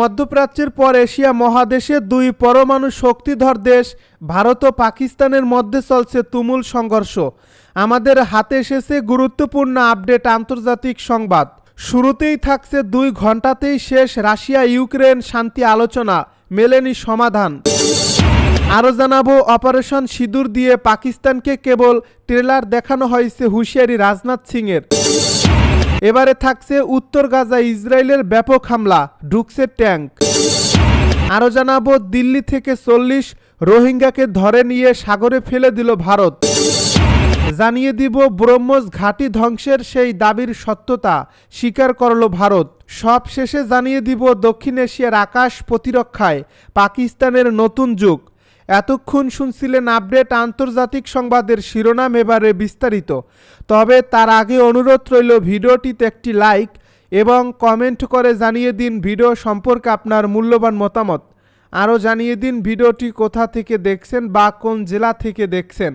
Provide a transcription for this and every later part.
মধ্যপ্রাচ্যের পর এশিয়া মহাদেশে দুই পরমাণু শক্তিধর দেশ, ভারত ও পাকিস্তানের মধ্যে চলছে তুমুল সংঘর্ষ। আমাদের হাতে এসেছে গুরুত্বপূর্ণ আপডেট আন্তর্জাতিক সংবাদ। শুরুতেই থাকছে দুই ঘন্টাতেই শেষ রাশিয়া ইউক্রেন শান্তি আলোচনা, মেলেনি সমাধান। আরও জানাব, অপারেশন সিঁদুর দিয়ে পাকিস্তানকে কেবল ট্রেলার দেখানো হয়েছে হুঁশিয়ারি রাজনাথ সিংয়ের। এবারে থাকছে উত্তর গাজা ইসরায়েলের ব্যাপক হামলা, ঢুকছে ট্যাঙ্ক আরও জানাব, দিল্লি থেকে চল্লিশ রোহিঙ্গাকে ধরে নিয়ে সাগরে ফেলে দিল ভারত। জানিয়ে দিব, ব্রহ্মস ঘাঁটি ধ্বংসের সেই দাবির সত্যতা স্বীকার করল ভারত। সব শেষে জানিয়ে দিব, দক্ষিণ এশিয়ার আকাশ প্রতিরক্ষায় পাকিস্তানের নতুন যুগ। এতক্ষণ শুনছিলেন আপডেট আন্তর্জাতিক সংবাদের শিরোনাম এবারে বিস্তারিত। তবে তার আগে অনুরোধ রইল ভিডিওটিতে একটি লাইক এবং কমেন্ট করে জানিয়ে দিন ভিডিও সম্পর্কে আপনার মূল্যবান মতামত। আরও জানিয়ে দিন ভিডিওটি কোথা থেকে দেখছেন বা কোন জেলা থেকে দেখছেন।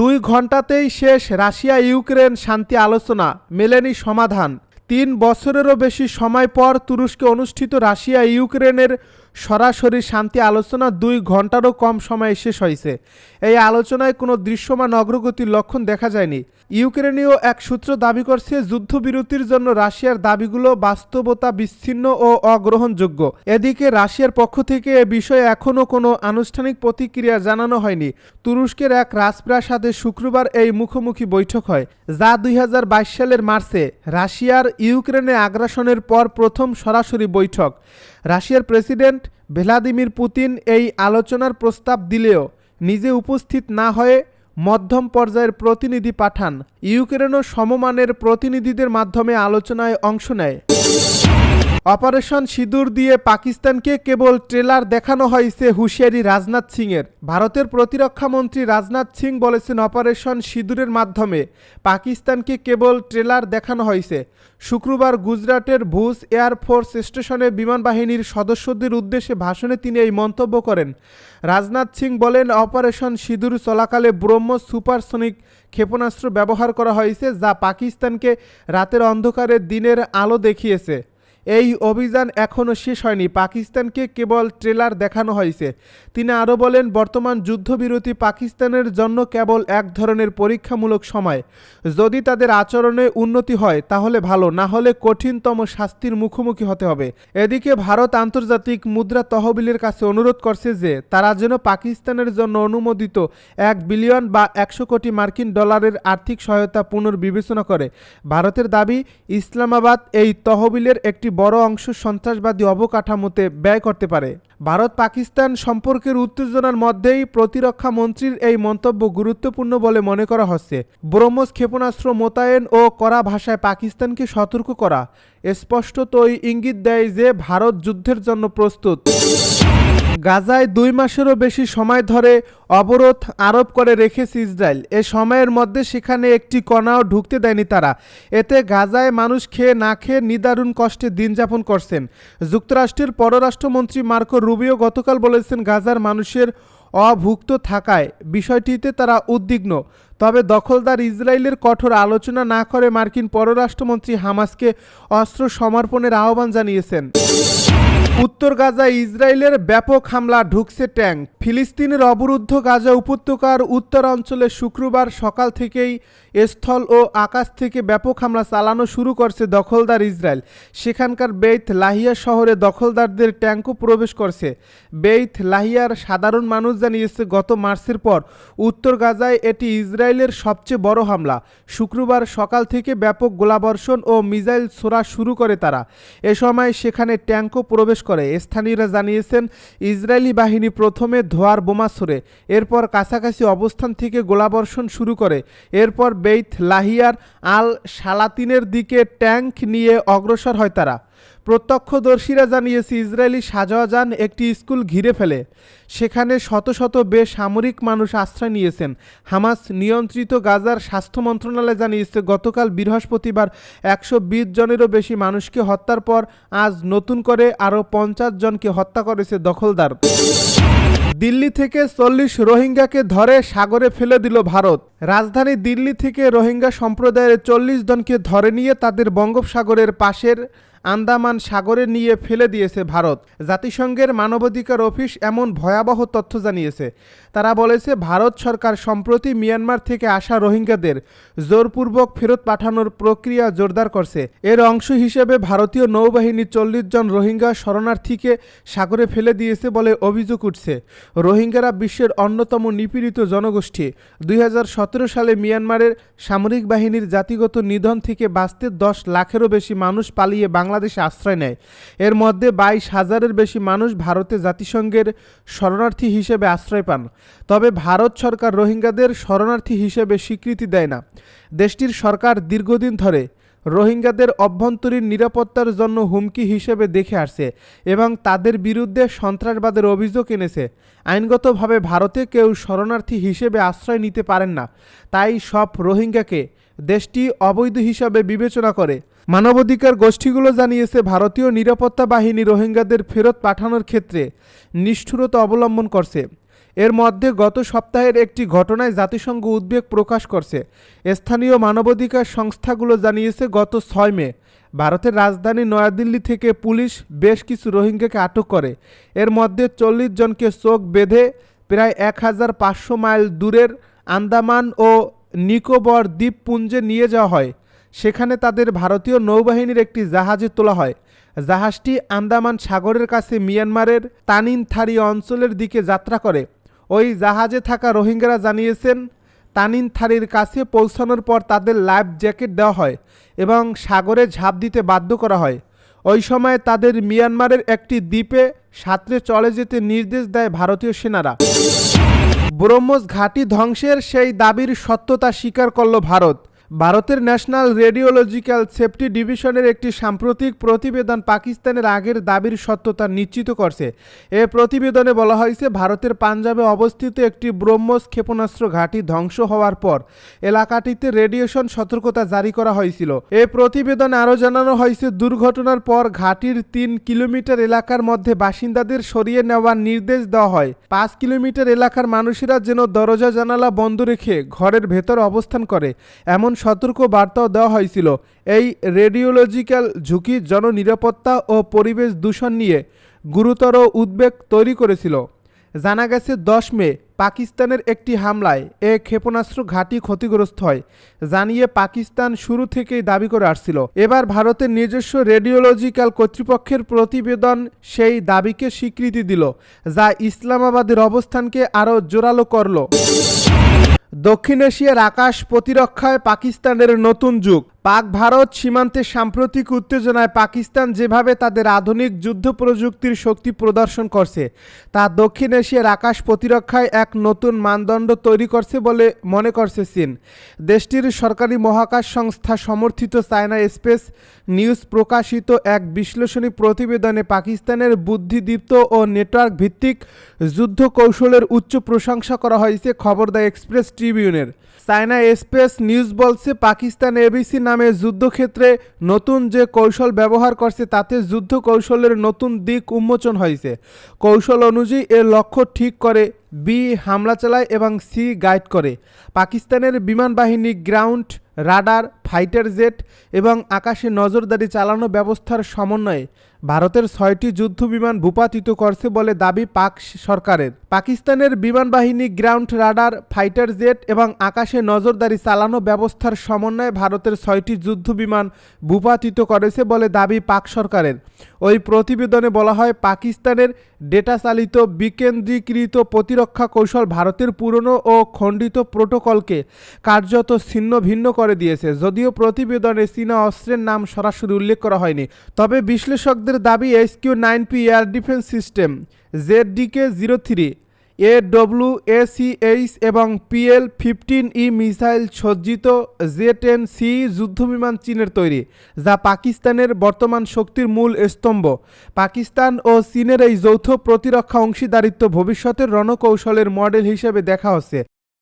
দুই ঘন্টাতেই শেষ রাশিয়া ইউক্রেন শান্তি আলোচনা, মেলেনি সমাধান। তিন বছরেরও বেশি সময় পর তুরস্কে অনুষ্ঠিত রাশিয়া ইউক্রেনের সরাসরি শান্তি আলোচনা দুই ঘন্টারও কম সময়ে শেষ হয়েছে। এই আলোচনায় কোনো দৃশ্যমান অগ্রগতির লক্ষণ দেখা যায়নি। ইউক্রেনীয় এক সূত্র দাবি করছে, যুদ্ধবিরতির জন্য রাশিয়ার দাবিগুলো বাস্তবতা বিচ্ছিন্ন ও অগ্রহণযোগ্য। এদিকে রাশিয়ার পক্ষ থেকে এ বিষয়ে এখনও কোনো আনুষ্ঠানিক প্রতিক্রিয়া জানানো হয়নি। তুরস্কের এক রাজপ্রাসাদে শুক্রবার এই মুখোমুখি বৈঠক হয়, যা দুই হাজার বাইশ সালের মার্চে। রাশিয়ার ইউক্রেনে আগ্রাসনের পর প্রথম সরাসরি বৈঠক। রাশিয়ার প্রেসিডেন্ট ভ্লাদিমির পুতিন এই আলোচনার প্রস্তাব দিলেও নিজে উপস্থিত না হয়ে মধ্যম পর্যায়ের প্রতিনিধি পাঠান। ইউক্রেনও সমমানের প্রতিনিধিদের মাধ্যমে আলোচনায় অংশ নেয়। অপারেশন সিঁদুর দিয়ে পাকিস্তানকে কেবল ট্রেলার দেখানো হয়েছে হুঁশিয়ারি রাজনাথ সিংয়ের। ভারতের প্রতিরক্ষা মন্ত্রী রাজনাথ সিং বলেছেন অপারেশন সিঁদুরের মাধ্যমে পাকিস্তানকে কেবল ট্রেলার দেখানো হয়েছে শুক্রবার গুজরাটের ভুজ এয়ারফোর্স স্টেশনে বিমান বাহিনীর সদস্যদের উদ্দেশ্যে ভাষণে তিনি এই মন্তব্য করেন। রাজনাথ সিং বলেন, অপারেশন সিঁদুর চলাকালে ব্রহ্মস সুপারসনিক ক্ষেপণাস্ত্র ব্যবহার করা হয়েছে, যা পাকিস্তানকে রাতের অন্ধকারে দিনের আলো দেখিয়েছে। এই অভিযান এখনও শেষ হয়নি। পাকিস্তানকে কেবল ট্রেলার দেখানো হয়েছে। তিনি আরও বলেন, বর্তমান যুদ্ধবিরতি পাকিস্তানের জন্য কেবল এক ধরনের পরীক্ষামূলক সময়। যদি তাদের আচরণে উন্নতি হয়, তাহলে ভালো, না হলে কঠিনতম শাস্তির মুখোমুখি হতে হবে। এদিকে ভারত আন্তর্জাতিক মুদ্রা তহবিলের কাছে অনুরোধ করছে যে, তারা যেন পাকিস্তানের জন্য অনুমোদিত এক বিলিয়ন বা একশো কোটি মার্কিন ডলারের আর্থিক সহায়তা পুনর্বিবেচনা করে। ভারতের দাবি, ইসলামাবাদ এই তহবিলের একটি বড় অংশ সন্ত্রাসবাদী অবকাঠামোতে ব্যয় করতে পারে। ভারত পাকিস্তান সম্পর্কের উত্তেজনার মধ্যেই প্রতিরক্ষা মন্ত্রীর এই মন্তব্য গুরুত্বপূর্ণ বলে মনে করা হচ্ছে। ব্রহ্মস ক্ষেপণাস্ত্র মোতায়েন ও করা ভাষায় পাকিস্তানকে সতর্ক করা। স্পষ্টতই ইঙ্গিত দেয় যে, ভারত যুদ্ধের জন্য প্রস্তুত। গাজায় দুই মাসেরও বেশি সময় ধরে অবরোধ আরোপ করে রেখেছে ইসরায়েল। এ সময়ের মধ্যে সেখানে একটি কণাও ঢুকতে দেয়নি তারা। এতে গাজায় মানুষ খেয়ে না খেয়ে নিদারুণ কষ্টে দিন যাপন করছেন। যুক্তরাষ্ট্রের পররাষ্ট্রমন্ত্রী মার্কো রুবিও গতকাল বলেছেন, গাজার মানুষের অভুক্ত থাকায় বিষয়টিতে তারা উদ্বিগ্ন। তবে দখলদার ইসরায়েলের কঠোর আলোচনা না করে মার্কিন পররাষ্ট্রমন্ত্রী হামাসকে অস্ত্র সমর্পণের আহ্বান জানিয়েছেন। উত্তর গাজা ইসরায়েলের ব্যাপক হামলা ঢুকছে ট্যাঙ্ক। ফিলিস্তিনের অবরুদ্ধ গাজা উপত্যকার উত্তর অঞ্চলে শুক্রবার সকাল থেকেই স্থল ও আকাশ থেকে ব্যাপক হামলা চালানো শুরু করছে দখলদার ইসরায়েল। সেখানকার বেইথ লাহিয়া শহরে দখলদারদের ট্যাঙ্কও প্রবেশ করছে। বেইথ লাহিয়ার সাধারণ মানুষ জানিয়েছে, গত মার্চের পর উত্তর গাজায় এটি ইসরায়েলের সবচেয়ে বড় হামলা। শুক্রবার সকাল থেকে ব্যাপক গোলাবর্ষণ ও মিসাইল ছোড়া শুরু করে তারা। এ সময় সেখানে ট্যাঙ্কও প্রবেশ করে। স্থানীয়রা জানিয়েছেন, ইসরায়েলি বাহিনী প্রথমে ধোয়ার বোমা ছোড়ে, এরপর কাছাকাছি অবস্থান থেকে গোলাবর্ষণ শুরু করে। এরপর বেইথ লাহিয়ার আল সালাতিনের দিকে ট্যাঙ্ক নিয়ে অগ্রসর হয় তারা। প্রত্যক্ষদর্শীরা জানিয়েছে, ইসরায়েলি শাহজাহান একটি স্কুল ঘিরে ফেলে। সেখানে শত শত বেসামরিক মানুষ আশ্রয় নিয়েছেন। হামাস নিয়ন্ত্রিত গাজার স্বাস্থ্য মন্ত্রণালয় জানিয়েছে, গতকাল বৃহস্পতিবার একশো বিশ জনেরও বেশি মানুষকে হত্যার পর আজ নতুন করে আরও পঞ্চাশ জনকে হত্যা করেছে দখলদার। দিল্লি থেকে চল্লিশ রোহিঙ্গাকে ধরে সাগরে ফেলে দিল ভারত। রাজধানী দিল্লি থেকে রোহিঙ্গা সম্প্রদায়ের চল্লিশ জনকে ধরে নিয়ে তাদের বঙ্গোপসাগরের পাশের আন্দামান সাগরে নিয়ে ফেলে দিয়েছে ভারত। জাতিসংঘের মানবাধিকার অফিস এমন ভয়াবহ তথ্য জানিয়েছে। তারা বলেছে, ভারত সরকার সম্প্রতি মিয়ানমার থেকে আসা রোহিঙ্গাদের জোরপূর্বক ফেরত পাঠানোর প্রক্রিয়া জোরদার করছে। এর অংশ হিসেবে ভারতীয় নৌবাহিনী চল্লিশ জন রোহিঙ্গা শরণার্থীকে সাগরে ফেলে দিয়েছে বলে অভিযোগ উঠছে। রোহিঙ্গারা বিশ্বের অন্যতম নিপীড়িত জনগোষ্ঠী। দুই হাজার সতেরো সালে মিয়ানমারের সামরিক বাহিনীর জাতিগত নিধন থেকে বাঁচতে দশ লাখেরও বেশি মানুষ পালিয়ে বাংলাদেশে আশ্রয় নেয়। এর মধ্যে বাইশ হাজারের বেশি মানুষ ভারতে জাতিসংঘের শরণার্থী হিসেবে আশ্রয় পান। তবে ভারত সরকার রোহিঙ্গাদের শরণার্থী হিসেবে স্বীকৃতি দেয় না। দেশটির সরকার দীর্ঘদিন ধরে রোহিঙ্গাদের অভ্যন্তরীণ নিরাপত্তার জন্য হুমকি হিসেবে দেখে আসছে এবং তাদের বিরুদ্ধে সন্ত্রাসবাদের অভিযোগ এনেছে। আইনগতভাবে ভারতে কেউ শরণার্থী হিসেবে আশ্রয় নিতে পারেন না। তাই সব রোহিঙ্গাকে দেশটি অবৈধ হিসাবে বিবেচনা করে। মানবাধিকার গোষ্ঠীগুলো জানিয়েছে, ভারতীয় নিরাপত্তা বাহিনী রোহিঙ্গাদের ফেরত পাঠানোর ক্ষেত্রে নিষ্ঠুরতা অবলম্বন করছে। এর মধ্যে গত সপ্তাহের একটি ঘটনায় জাতিসংঘ উদ্বেগ প্রকাশ করছে। স্থানীয় মানবাধিকার সংস্থাগুলো জানিয়েছে, গত ছয় মে ভারতের রাজধানী নয়াদিল্লি থেকে পুলিশ বেশ কিছু রোহিঙ্গাকে আটক করে। এর মধ্যে চল্লিশ জনকে চোখ বেঁধে প্রায় এক হাজার পাঁচশো মাইল দূরের আন্দামান ও নিকোবর দ্বীপপুঞ্জে নিয়ে যাওয়া হয়। সেখানে তাদের ভারতীয় নৌবাহিনীর একটি জাহাজে তোলা হয়। জাহাজটি আন্দামান সাগরের কাছে মিয়ানমারের তানিনথারি অঞ্চলের দিকে যাত্রা করে। ওই জাহাজে থাকা রোহিঙ্গারা জানিয়েছেন, তানিন থারির কাছে পৌঁছানোর পর তাদের লাইফ জ্যাকেট দেওয়া হয় এবং সাগরে ঝাঁপ দিতে বাধ্য করা হয়। ওই সময় তাদের মিয়ানমারের একটি দ্বীপে সাঁতরে চলে যেতে নির্দেশ দেয় ভারতীয় সেনারা। ব্রহ্মস ঘাঁটি ধ্বংসের সেই দাবির সত্যতা স্বীকার করল ভারত। ভারতের ন্যাশনাল রেডিওলজিক্যাল সেফটি ডিভিশনের একটি সাম্প্রতিক প্রতিবেদন পাকিস্তানের আগের দাবির সত্যতা নিশ্চিত করছে। এ প্রতিবেদনে বলা হয়েছে, ভারতের পাঞ্জাবে অবস্থিত একটি ব্রহ্মস ক্ষেপণাস্ত্র ঘাঁটি ধ্বংস হওয়ার পর এলাকাটিতে রেডিয়েশন সতর্কতা জারি করা হয়েছিল। এ প্রতিবেদনে আরও জানানো হয়েছে, দুর্ঘটনার পর ঘাঁটির তিন কিলোমিটার এলাকার মধ্যে বাসিন্দাদের সরিয়ে নেওয়ার নির্দেশ দেওয়া হয়। পাঁচ কিলোমিটার এলাকার মানুষেরা যেন দরজা জানালা বন্ধ রেখে ঘরের ভেতর অবস্থান করে। এমন সতর্ক বার্তাও দেওয়া হয়েছিল। এই রেডিওলজিক্যাল ঝুঁকি জননিরাপত্তা ও পরিবেশ দূষণ নিয়ে গুরুতর উদ্বেগ তৈরি করেছিল। জানা গেছে, দশ মে পাকিস্তানের একটি হামলায় এ ক্ষেপণাস্ত্র ঘাঁটি ক্ষতিগ্রস্ত হয় জানিয়ে পাকিস্তান শুরু থেকেই দাবি করে আসছিল। এবার ভারতের নিজস্ব রেডিওলজিক্যাল কর্তৃপক্ষের প্রতিবেদন সেই দাবিকে স্বীকৃতি দিল, যা ইসলামাবাদের অবস্থানকে আরও জোরালো করল। দক্ষিণ এশিয়ার আকাশ প্রতিরক্ষায় পাকিস্তানের নতুন যুগ। পাক ভারত সীমান্তে সাম্প্রতিক উত্তেজনায় পাকিস্তান যেভাবে তাদের আধুনিক যুদ্ধ প্রযুক্তির শক্তি প্রদর্শন করছে, তা দক্ষিণ এশিয়ার আকাশ প্রতিরক্ষায় এক নতুন মানদণ্ড তৈরি করছে বলে মনে করছে চীন। দেশটির সরকারি মহাকাশ সংস্থা সমর্থিত চায়না স্পেস নিউজ প্রকাশিত এক বিশ্লেষণী প্রতিবেদনে পাকিস্তানের বুদ্ধিদীপ্ত ও নেটওয়ার্ক ভিত্তিক যুদ্ধ কৌশলের উচ্চ প্রশংসা করা হয়েছে, খবর দ্য এক্সপ্রেস ট্রিবিউনের। চায়না স্পেস নিউজ বলছে, পাকিস্তান এবিসি নামে যুদ্ধক্ষেত্রে নতুন যে কৌশল ব্যবহার করছে, তাতে যুদ্ধ কৌশলের নতুন দিক উন্মোচন হয়েছে। কৌশল অনুযায়ী এর লক্ষ্য ঠিক করে বি হামলা চালায় এবং সি গাইড করে। পাকিস্তানের বিমান বাহিনী গ্রাউন্ড, রাডার, ফাইটার জেট এবং আকাশে নজরদারি চালানো ব্যবস্থার সমন্বয়ে ভারতের ছয়টি যুদ্ধ বিমান ভূপাতিত করছে বলে দাবি পাক সরকারের। পাকিস্তানের বিমান বাহিনী গ্রাউন্ড রাডার, ফাইটার জেট এবং আকাশে নজরদারি চালানো ব্যবস্থার সমন্বয়ে ভারতের ছয়টি যুদ্ধ বিমান ভূপাতিত করেছে বলে দাবি পাক সরকারের। ওই প্রতিবেদনে বলা হয়, পাকিস্তানের ডেটা চালিত বিকেন্দ্রীকৃত প্রতিরক্ষা কৌশল ভারতের পুরনো ও খণ্ডিত প্রোটোকলকে কার্যত ছিন্ন ভিন্ন করে দিয়েছে। যদিও প্রতিবেদনে চীনা অস্ত্রের নাম সরাসরি উল্লেখ করা হয়নি। তবে বিশ্লেষকদের দাবি S Q nine P air defence system Z ZDK zero three A W ACH এবং পিএল ফিফটিন ই মিসাইল সজ্জিত জে টেন সি যুদ্ধবিমান চীনের তৈরি, যা পাকিস্তানের বর্তমান শক্তির মূল স্তম্ভ। পাকিস্তান ও চীনের এই যৌথ প্রতিরক্ষা অংশীদারিত্ব ভবিষ্যতের রণকৌশলের মডেল হিসেবে দেখা হচ্ছে।